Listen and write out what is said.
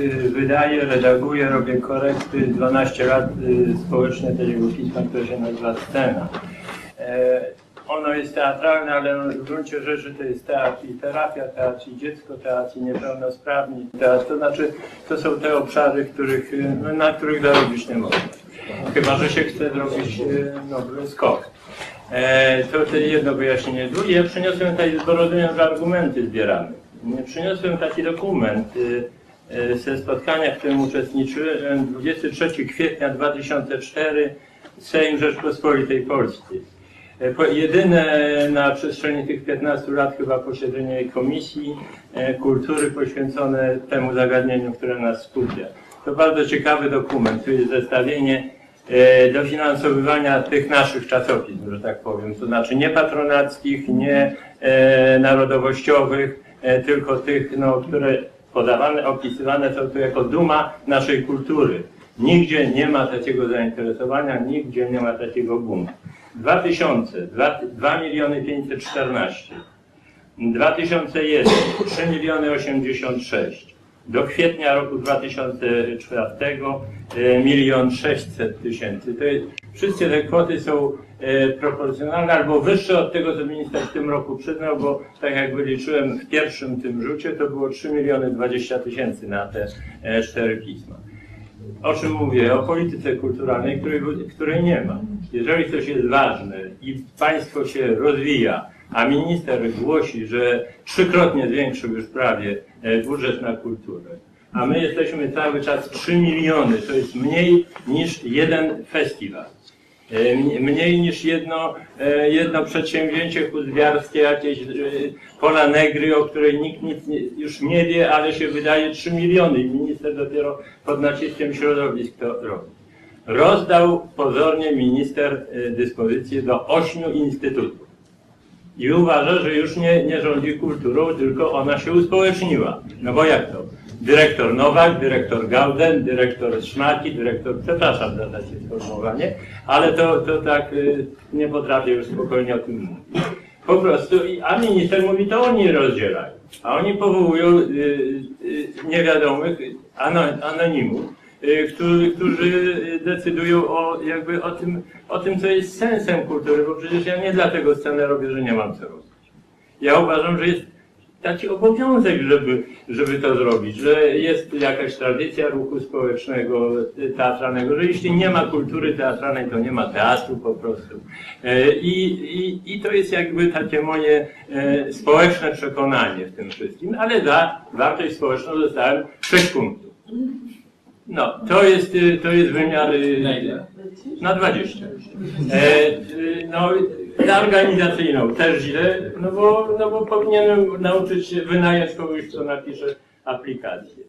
Y, Wydaję, redaguję, robię korekty 12 lat y, społeczne takiego pisma, które się nazywa Scena. E, Ono jest teatralne, ale ono w gruncie rzeczy to jest teatr i terapia, teatr i dziecko, teatr i niepełnosprawni. Teatr, to znaczy, to są te obszary, których, y, no, na których zarobić nie można. Chyba, że się chce zrobić nowy skok. E, to to jedno wyjaśnienie. Drugie, ja przyniosłem tutaj z Borodyniem, że argumenty zbieramy. Przyniosłem taki dokument ze spotkania, w którym uczestniczyłem 23 kwietnia 2004 Sejm Rzeczpospolitej Polskiej. E, Jedyne na przestrzeni tych 15 lat chyba posiedzenie Komisji e, Kultury poświęcone temu zagadnieniu, które nas skupia. To bardzo ciekawy dokument. Tu jest zestawienie e, dofinansowywania tych naszych czasopism, że tak powiem. To znaczy nie patronackich, nie e, narodowościowych, e, tylko tych, no, które podawane, opisywane są tu jako duma naszej kultury. Nigdzie nie ma takiego zainteresowania, nigdzie nie ma takiego boomu. 2000, 2, 2 miliony 514. 2001, 3 miliony 86. Do kwietnia roku 2004 e, milion 600 tysięcy. To jest, wszystkie te kwoty są e, proporcjonalne albo wyższe od tego, co minister w tym roku przyznał, bo tak jak wyliczyłem w pierwszym tym rzucie, to było 3 miliony 20 tysięcy na te e, cztery pisma. O czym mówię? O polityce kulturalnej, której, której nie ma. Jeżeli coś jest ważne i państwo się rozwija, a minister głosi, że trzykrotnie zwiększył już prawie e, budżet na kulturę, a my jesteśmy cały czas 3 miliony, to jest mniej niż jeden festiwal. E, Mniej niż jedno, e, jedno przedsięwzięcie huzbiarskie, jakieś pola negry, o której nikt nic już nie wie, ale się wydaje 3 miliony i minister dopiero pod naciskiem środowisk to robi. Rozdał pozornie minister dyspozycję do ośmiu instytutów i uważa, że już nie, nie rządzi kulturą, tylko ona się uspołeczniła. No bo jak to? Dyrektor Nowak, dyrektor Gauden, dyrektor Szmaki, dyrektor, przepraszam za takie sformułowanie, ale to, to tak y, nie potrafię już spokojnie o tym mówić. Po prostu, a minister mówi, to oni rozdzielają, a oni powołują y, y, niewiadomych ano, anonimów, którzy, którzy decydują o, jakby o tym, o tym, co jest sensem kultury, bo przecież ja nie dlatego scenę robię, że nie mam co robić. Ja uważam, że jest taki obowiązek, żeby, żeby to zrobić, że jest jakaś tradycja ruchu społecznego, y, teatralnego, że jeśli nie ma kultury teatralnej, to nie ma teatru po prostu. E, I, i, i to jest jakby takie moje społeczne przekonanie w tym wszystkim, ale za wartość społeczną dostałem 6 punktów. No, to jest, y, to jest wymiar y, Na ile? na 20. E, y, no, na organizacyjną też źle, no bo, no bo powinienem nauczyć się wynająć kogoś, kto napisze aplikację.